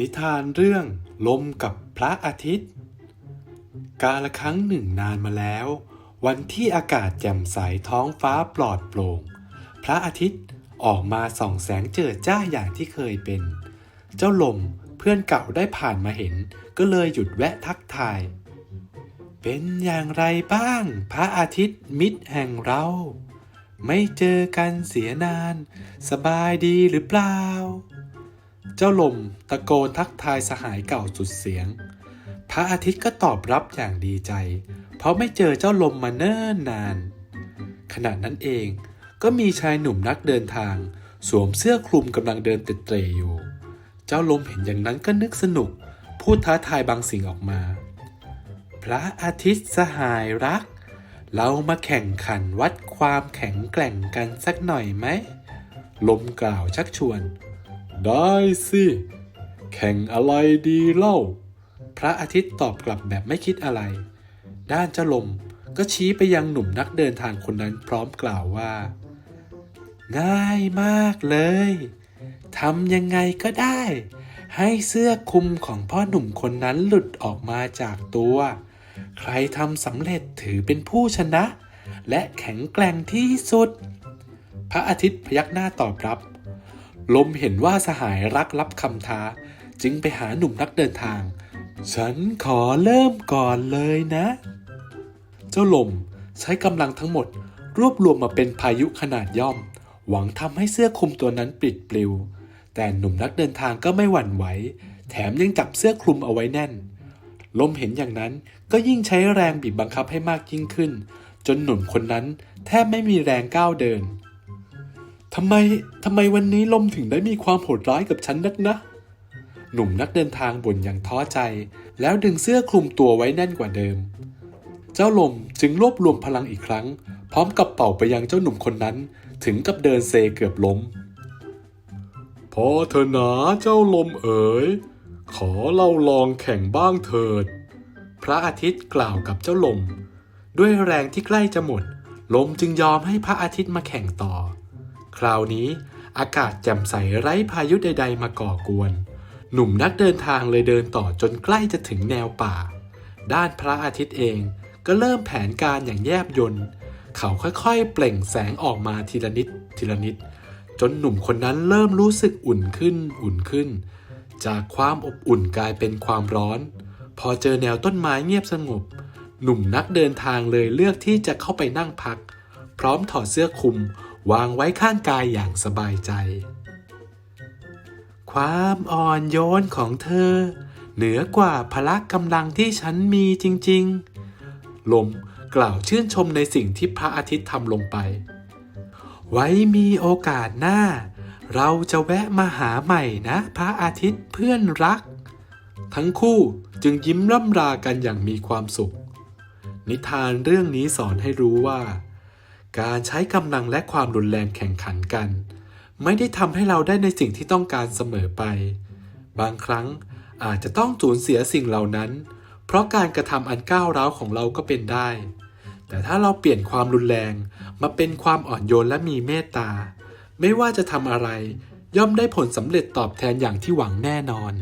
นิทานเรื่องลมกับพระอาทิตย์ กาลครั้งหนึ่งนานมาแล้ว วันที่อากาศแจ่มใสท้องฟ้าปลอดโปร่ง พระอาทิตย์ออกมาส่องแสงเจิดจ้าอย่างที่เคยเป็น เจ้าลมเพื่อนเก่าได้ผ่านมาเห็น ก็เลยหยุดแวะทักทาย เป็นอย่างไรบ้าง พระอาทิตย์มิตรแห่งเรา ไม่เจอกันเสียนาน สบายดีหรือเปล่า เจ้าลมตะโกนทักทายสหายเก่าสุดเสียง พระอาทิตย์ก็ตอบรับอย่างดีใจ เพราะไม่เจอเจ้าลมมาเนิ่นนาน ขณะนั้นเองก็มีชายหนุ่มนักเดินทาง สวมเสื้อคลุมกำลังเดินเตะเตร่อยู่ เจ้าลมเห็นอย่างนั้นก็นึกสนุก พูดท้าทายบางสิ่งออกมา พระอาทิตย์สหายรัก เรามาแข่งขันวัดความแข็งแกร่งกันสักหน่อยไหม ลมกล่าวชักชวน ได้สิ แข่งอะไรดีเล่า พระอาทิตย์ตอบกลับแบบไม่คิดอะไร ด้านเจ้าลมก็ชี้ไปยังหนุ่มนักเดินทางคนนั้นพร้อมกล่าวว่า ง่ายมากเลยทำยังไงก็ได้ ให้เสื้อคลุมของพ่อหนุ่มคนนั้นหลุดออกมาจากตัว ใครทำสำเร็จถือเป็นผู้ชนะ และแข็งแกร่งที่สุด พระอาทิตย์พยักหน้าตอบรับ ลมเห็นว่าสหายรักรับคำท้า จึงไปหาหนุ่มนักเดินทาง ฉันขอเริ่มก่อนเลยนะ เจ้าลมใช้กำลังทั้งหมด รวบรวมมาเป็นพายุขนาดย่อม หวังทำให้เสื้อคลุมตัวนั้นปลิดปลิว แต่หนุ่มนักเดินทางก็ไม่หวั่นไหว แถมยังจับเสื้อคลุมเอาไว้แน่น ลมเห็นอย่างนั้นก็ยิ่งใช้แรงบีบบังคับให้มากยิ่งขึ้น จนหนุ่มคนนั้นแทบไม่มีแรงก้าวเดิน ทำไมทำไมวันนี้ลมถึงได้มีความโหดร้ายกับฉันนักนะ หนุ่มนักเดินทางบ่นอย่างท้อใจ แล้วดึงเสื้อคลุมตัวไว้แน่นกว่าเดิม เจ้าลมจึงรวบรวมพลังอีกครั้ง พร้อมกับเป่าไปยังเจ้าหนุ่มคนนั้น ถึงกับเดินเซเกือบล้ม พอเถอะนะเจ้าลมเอ๋ย ขอเล่าลองแข่งบ้างเถิด พระอาทิตย์กล่าวกับเจ้าลม ด้วยแรงที่ใกล้จะหมด ลมจึงยอมให้พระอาทิตย์มาแข่งต่อ คราวนี้อากาศแจ่มใสไร้พายุใด ๆ มาก่อกวน หนุ่มนักเดินทางเลยเดินต่อจนใกล้จะถึงแนวป่า ด้านพระอาทิตย์เองก็เริ่มแผนการอย่างแยบยนต์เขาค่อยๆ เปล่งแสงออกมาทีละนิดทีละนิด จนหนุ่มคนนั้นเริ่มรู้สึกอุ่นขึ้นอุ่นขึ้น จากความอบอุ่นกลายเป็นความร้อน พอเจอแนวต้นไม้เงียบสงบ หนุ่มนักเดินทางเลยเลือกที่จะเข้าไปนั่งพัก พร้อมถอดเสื้อคลุม วางไว้ข้างกายอย่างสบายใจ ความอ่อนโยนของเธอ เหนือกว่าพละกำลังที่ฉันมีจริงๆ ลมกล่าวชื่นชมในสิ่งที่พระอาทิตย์ทำลงไป ไว้มีโอกาสหน้า เราจะแวะมาหาใหม่นะ พระอาทิตย์เพื่อนรัก ทั้งคู่จึงยิ้มร่ำรากันอย่างมีความสุข นิทานเรื่องนี้สอนให้รู้ว่า การใช้กำลังและความรุนแรงแข่งขันกัน ไม่ได้ทำให้เราได้ในสิ่งที่ต้องการเสมอไป บางครั้งอาจจะต้องสูญเสียสิ่งเหล่านั้น เพราะการกระทำอันก้าวร้าวของเราก็เป็นได้ แต่ถ้าเราเปลี่ยนความรุนแรงมาเป็นความอ่อนโยนและมีเมตตา ไม่ว่าจะทำอะไร ย่อมได้ผลสำเร็จตอบแทนอย่างที่หวังแน่นอน